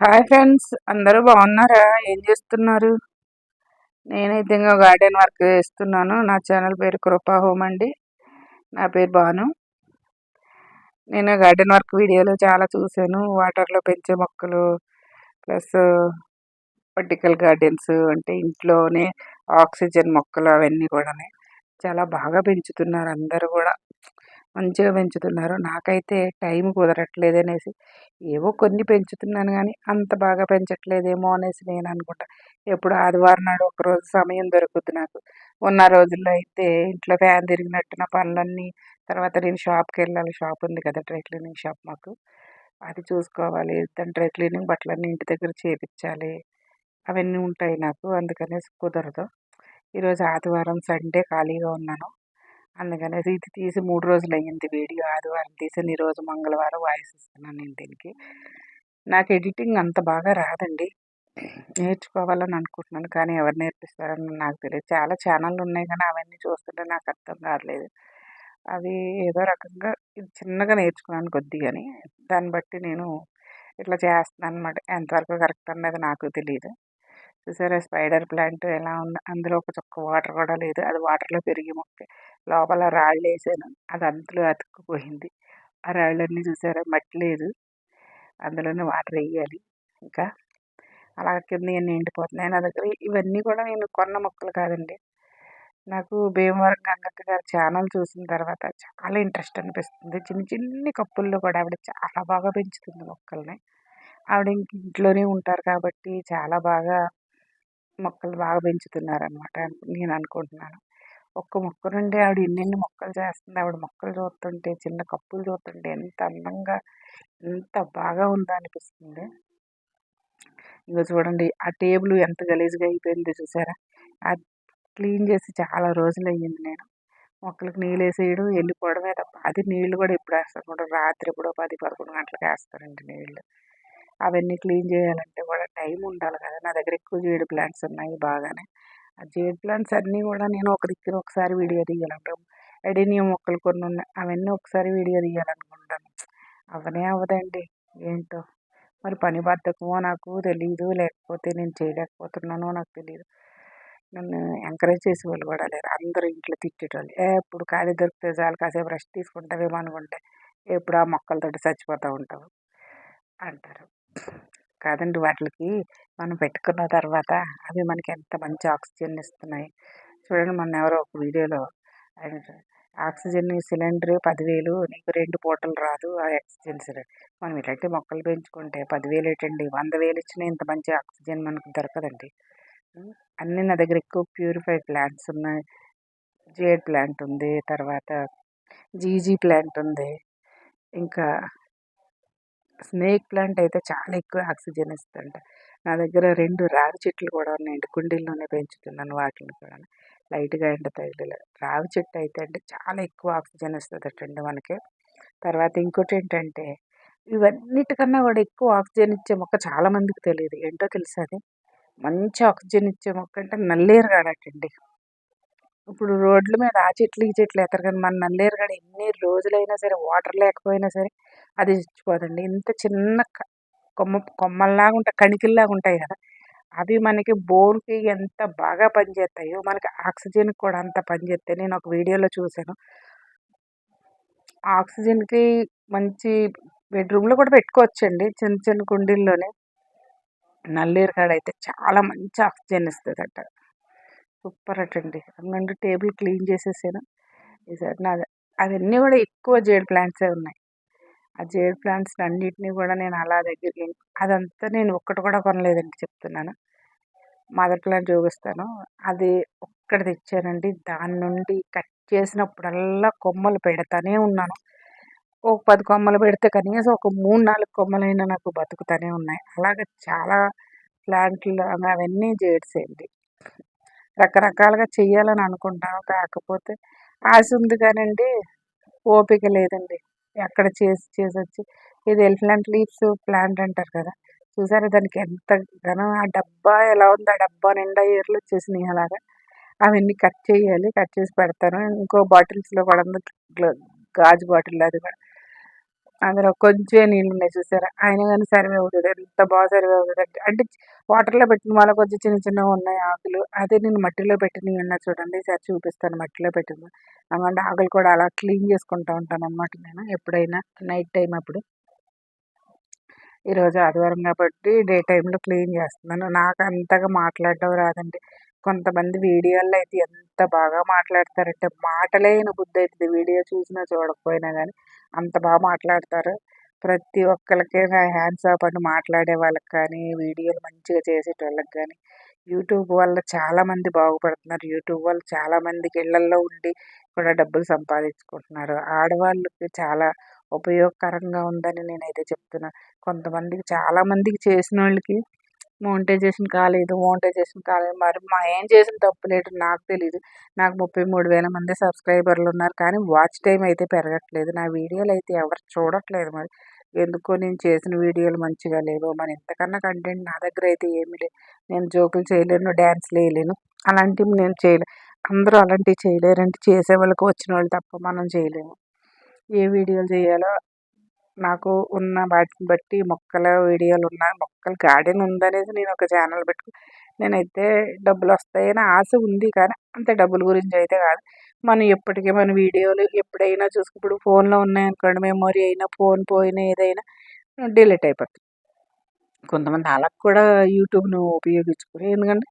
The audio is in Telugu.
హాయ్ ఫ్రెండ్స్ అందరూ బాగున్నారా? ఏం చేస్తున్నారు? నేనైతే ఇంకా గార్డెన్ వర్క్ చేస్తున్నాను. నా ఛానల్ పేరు కృపా హోమ్ అండి. నా పేరు బాను నేను గార్డెన్ వర్క్ వీడియోలో చాలా చూశాను. వాటర్లో పెంచే మొక్కలు ప్లస్ వర్టికల్ గార్డెన్స్ అంటే ఇంట్లోనే ఆక్సిజన్ మొక్కలు అవన్నీ కూడా చాలా బాగా పెంచుతున్నారు అందరూ కూడా. మంచిగా పెంచుతున్నారు. నాకైతే టైం కుదరట్లేదు అనేసి ఏవో కొన్ని పెంచుతున్నాను కానీ అంత బాగా పెంచట్లేదేమో అనేసి నేను అనుకుంటా. ఎప్పుడు ఆదివారం నాడు ఒకరోజు సమయం దొరుకుద్ది నాకు. ఉన్న రోజుల్లో అయితే ఇంట్లో ఫ్యాన్ తిరిగినట్టు నా పనులన్నీ తర్వాత నేను షాప్కి వెళ్ళాలి. షాప్ ఉంది కదా డ్రై క్లీనింగ్ షాప్ మాకు. అది చూసుకోవాలి. దాని డ్రై క్లీనింగ్ బట్టలన్నీ ఇంటి దగ్గర చేపించాలి. అవన్నీ ఉంటాయి నాకు. అందుకనేసి కుదరదు. ఈరోజు ఆదివారం సండే ఖాళీగా ఉన్నాను. అందుకనేసి ఇది తీసి మూడు రోజులు అయ్యింది వీడియో ఆదివారం తీసి ఈరోజు మంగళవారం వాయిస్ ఇస్తున్నాను నేను దీనికి. నాకు ఎడిటింగ్ అంత బాగా రాదండి. నేర్చుకోవాలని అనుకుంటున్నాను కానీ ఎవరు నేర్పిస్తారని నాకు తెలియదు. చాలా ఛానళ్ళు ఉన్నాయి కానీ అవన్నీ చూస్తుంటే నాకు అర్థం కావట్లేదు. అవి ఏదో రకంగా ఇది చిన్నగా నేర్చుకున్నాను కొద్దిగాని. దాన్ని బట్టి నేను ఇట్లా చేస్తున్నాను అనమాట ఎంతవరకు కరెక్ట్ అన్నది నాకు తెలియదు చూసారా స్పైడర్ ప్లాంట్ ఎలా ఉంది అందులో ఒక చుక్క వాటర్ కూడా లేదు. అది వాటర్లో పెరిగి మొక్క. లోపల రాళ్ళు వేసాను. అది అంతలో అతుక్కుపోయింది. ఆ రాళ్ళన్నీ చూసారా? మట్టి లేదు. అందులోనే వాటర్ వేయాలి. ఇంకా అలా కింద ఇవన్నీ ఎండిపోతున్నాయి. నా దగ్గర ఇవన్నీ కూడా నేను కొన్న మొక్కలు కాదండి. నాకు భీమవరం గంగక్క గారి ఛానల్ చూసిన తర్వాత చాలా ఇంట్రెస్ట్ అనిపిస్తుంది. చిన్న చిన్ని కప్పుల్లో కూడా ఆవిడ చాలా బాగా పెంచుతుంది మొక్కల్ని. ఆవిడ ఇంట్లోనే ఉంటారు కాబట్టి చాలా బాగా మొక్కలు బాగా పెంచుతున్నారనమాట నేను అనుకుంటున్నాను. ఒక్క మొక్క నుండి ఆవిడ ఎన్నెన్ని మొక్కలు చేస్తుంది ఆవిడ మొక్కలు చూస్తుంటే చిన్న కప్పులు చూస్తుంటే ఎంత అందంగా ఎంత బాగా ఉందా అనిపిస్తుంది. ఇంకా చూడండి ఆ టేబుల్ ఎంత గలీజ్గా అయిపోయిందో చూసారా? అది క్లీన్ చేసి చాలా రోజులు అయ్యింది నేను. మొక్కలకు నీళ్ళు వేసేయడం వెళ్ళిపోవడమే తప్ప అది నీళ్ళు కూడా ఎప్పుడు వేస్తారు రాత్రి ఎప్పుడో పది పదకొండు గంటలకు వేస్తారండి నీళ్ళు. అవన్నీ క్లీన్ చేయాలంటే కూడా టైం ఉండాలి కదా. నా దగ్గర ఎక్కువ జేడు ప్లాంట్స్ ఉన్నాయి బాగానే. ఆ జేడ్ ప్లాంట్స్ అన్నీ కూడా నేను ఒక దిక్కున ఒకసారి వీడియో తీయాలంటాం ఎడీనియం మొక్కలు కొన్ని ఉన్నాయి. అవన్నీ ఒకసారి వీడియో తీయాలనుకుంటాను. అవనే అవ్వదండి. ఏంటో? మరి పని బద్ధకమో నాకు తెలియదు లేకపోతే నేను చేయలేకపోతున్నానో నాకు తెలియదు నన్ను ఎంకరేజ్ చేసేవాళ్ళు కూడా లేరు. అందరూ ఇంట్లో తిట్టేటోళ్ళు. ఎప్పుడు ఖాళీ దొరికితే చాలు కాసేపు రెస్ట్ తీసుకుంటావేమో అనుకుంటే ఎప్పుడు ఆ మొక్కలతోటి చచ్చిపోతూ ఉంటావు? అంటారు. కాదండి వాటికి మనం పెట్టుకున్న తర్వాత అవి మనకి ఎంత మంచి ఆక్సిజన్ ఇస్తున్నాయి. చూడండి మొన్న ఎవరో ఒక వీడియోలో ఆక్సిజన్ సిలిండర్ పదివేలు నీకు రెండు పూటలు రాదు ఆ ఆక్సిజన్ సిలిండర్ మనం ఇలాంటి మొక్కలు పెంచుకుంటే పదివేలు ఏంటండి? వంద వేలు ఇచ్చిన ఇంత మంచి ఆక్సిజన్ మనకు దొరకదండి. అన్నీ నా దగ్గర ఎక్కువ ప్యూరిఫైడ్ ప్లాంట్స్ ఉన్నాయి. జేడ్ ప్లాంట్ ఉంది తర్వాత జీజీ ప్లాంట్ ఉంది. ఇంకా స్నేక్ ప్లాంట్ అయితే చాలా ఎక్కువ ఆక్సిజన్ ఇస్తుంట నా దగ్గర రెండు రావి చెట్లు కూడా ఉన్నాయండి. కుండీల్లోనే పెంచుతున్నాను వాటిని కూడా. లైట్గా ఎండ తగిలి రావి చెట్టు అయితే అంటే చాలా ఎక్కువ ఆక్సిజన్ ఇస్తుందటండి మనకి. తర్వాత ఇంకోటి ఏంటంటే ఇవన్నిటికన్నా కూడా ఎక్కువ ఆక్సిజన్ ఇచ్చే మొక్క చాలామందికి తెలియదు. ఏంటో తెలుసా అది? మంచి ఆక్సిజన్ ఇచ్చే మొక్క అంటే నల్లేరు కాడటండి ఇప్పుడు రోడ్ల మీద ఆ చెట్లు ఈ చెట్లు ఎత్తరు కానీ మన నల్లేరు కాడ ఎన్ని రోజులైనా సరే వాటర్ లేకపోయినా సరే అది చచ్చిపోదండి. ఇంత చిన్న కొమ్మ కొమ్మల్లాగా ఉంటాయి కణికిల్లాగా ఉంటాయి కదా. అవి మనకి బోన్కి ఎంత బాగా పనిచేస్తాయో మనకి ఆక్సిజన్ కూడా అంత పనిచేస్తాయి. నేను ఒక వీడియోలో చూశాను. ఆక్సిజన్కి మంచి బెడ్రూమ్లో కూడా పెట్టుకోవచ్చండి చిన్న చిన్న కుండీల్లోనే. నల్లేరు కాడ అయితే చాలా మంచి ఆక్సిజన్ ఇస్తుంది అట సూపర్ అటండి అందుకంటే టేబుల్ క్లీన్ చేసేసాను. ఈసారి నా అవన్నీ కూడా ఎక్కువ జేడ్ ప్లాంట్సే ఉన్నాయి. ఆ జేడ్ ప్లాంట్స్ అన్నిటినీ కూడా నేను అలా దగ్గరికి అదంతా నేను ఒక్కటి కూడా కొనలేదండి చెప్తున్నాను. మదర్ ప్లాంట్ చూపిస్తాను. అది ఒక్కటి తెచ్చానండి. దాని నుండి కట్ చేసినప్పుడల్లా కొమ్మలు పెడతానే ఉన్నాను. ఒక పది కొమ్మలు పెడితే కనీసం ఒక మూడు నాలుగు కొమ్మలైనా నాకు బతుకుతూనే ఉన్నాయి. అలాగే చాలా ప్లాంట్లు అవన్నీ జేడ్స్ ఏంటి రకరకాలుగా చెయ్యాలని అనుకుంటాను. కాకపోతే ఆశ ఉంది కానండి ఓపిక లేదండి. ఎక్కడ చేసి చేసి వచ్చి ఇది ఎలిఫెంట్ లీవ్స్ ప్లాంట్ అంటారు కదా. చూసారా దానికి ఎంత ఘనం? ఆ డబ్బా ఎలా ఉంది ఆ డబ్బా నిండా ఏర్లు వచ్చేసినాయి అలాగా. అవన్నీ కట్ చేయాలి కట్ చేసి పెడతాను. ఇంకో బాటిల్స్లో కూడా గాజు బాటిల్ అది కూడా. అందులో కొంచెం నీళ్ళు ఉన్నాయి చూసారా? ఆయన కానీ సర్వే అవుతుంది ఎంత బాగా సర్వే అవుతుంది అంటే అంటే వాటర్లో పెట్టిన వాళ్ళ కొంచెం చిన్న చిన్నగా ఉన్నాయి ఆకులు. అదే నేను మట్టిలో పెట్టినవి ఉన్నా చూడండి. సార్ చూపిస్తాను మట్టిలో పెట్టిన అంటే ఆకులు కూడా అలా క్లీన్ చేసుకుంటూ ఉంటాను అనమాట నేను ఎప్పుడైనా నైట్ టైం అప్పుడు. ఈరోజు ఆదివారం కాబట్టి డే టైంలో క్లీన్ చేస్తున్నాను. నాకు అంతగా మాట్లాడడం రాదండి. కొంతమంది వీడియోల్లో అయితే ఎంత బాగా మాట్లాడతారంటే మాటలే బుద్ధి అవుతుంది. వీడియో చూసినా చూడకపోయినా కానీ అంత బాగా మాట్లాడతారు. ప్రతి ఒక్కరికి నా హ్యాండ్స్ ఆఫ్ అని మాట్లాడే వాళ్ళకి కానీ వీడియోలు మంచిగా చేసేటోళ్ళకి కానీ యూట్యూబ్ వల్ల చాలామంది బాగుపడుతున్నారు. యూట్యూబ్ వల్ల చాలామందికి ఇళ్ళల్లో ఉండి కూడా డబ్బులు సంపాదించుకుంటున్నారు. ఆడవాళ్ళకి చాలా ఉపయోగకరంగా ఉందని నేనైతే చెప్తున్నాను కొంతమందికి చాలామందికి చేసిన వాళ్ళకి మోనిటైజేషన్ కాలేదు మోనిటైజేషన్ కాలేదు. మరి మా ఏం చేసిన తప్పు లేదు నాకు తెలీదు. నాకు ముప్పై మూడు వేల మంది సబ్స్క్రైబర్లు ఉన్నారు. కానీ వాచ్ టైం అయితే పెరగట్లేదు. నా వీడియోలు అయితే ఎవరు చూడట్లేదు మరి. ఎందుకో నేను చేసిన వీడియోలు మంచిగా లేవు. మరి ఇంతకన్నా కంటెంట్ నా దగ్గర అయితే ఏమీ లేదు. నేను జోకులు చేయలేను డ్యాన్స్ వేయలేను అలాంటివి నేను చేయలేను అందరూ అలాంటివి చేయలేరంటే చేసే వాళ్ళకి వచ్చిన వాళ్ళు తప్ప మనం చేయలేము. ఏ వీడియోలు చేయాలో నాకు ఉన్న వాటిని బట్టి మొక్కల వీడియోలు ఉన్నాయి మొక్కల గార్డెన్ ఉందనేసి నేను ఒక ఛానల్ పెట్టుకుని నేనైతే డబ్బులు వస్తాయని ఆశ ఉంది కానీ అంత డబ్బుల గురించి అయితే కాదు. మనం ఎప్పటికీ మన వీడియోలు ఎప్పుడైనా చూసుకు ఇప్పుడు ఫోన్లో ఉన్నాయనుకోండి మెమొరీ అయినా ఫోన్ పోయినా ఏదైనా డిలీట్ అయిపోతుంది కొంతమంది అలా కూడా యూట్యూబ్ను ఉపయోగించుకుని ఎందుకంటే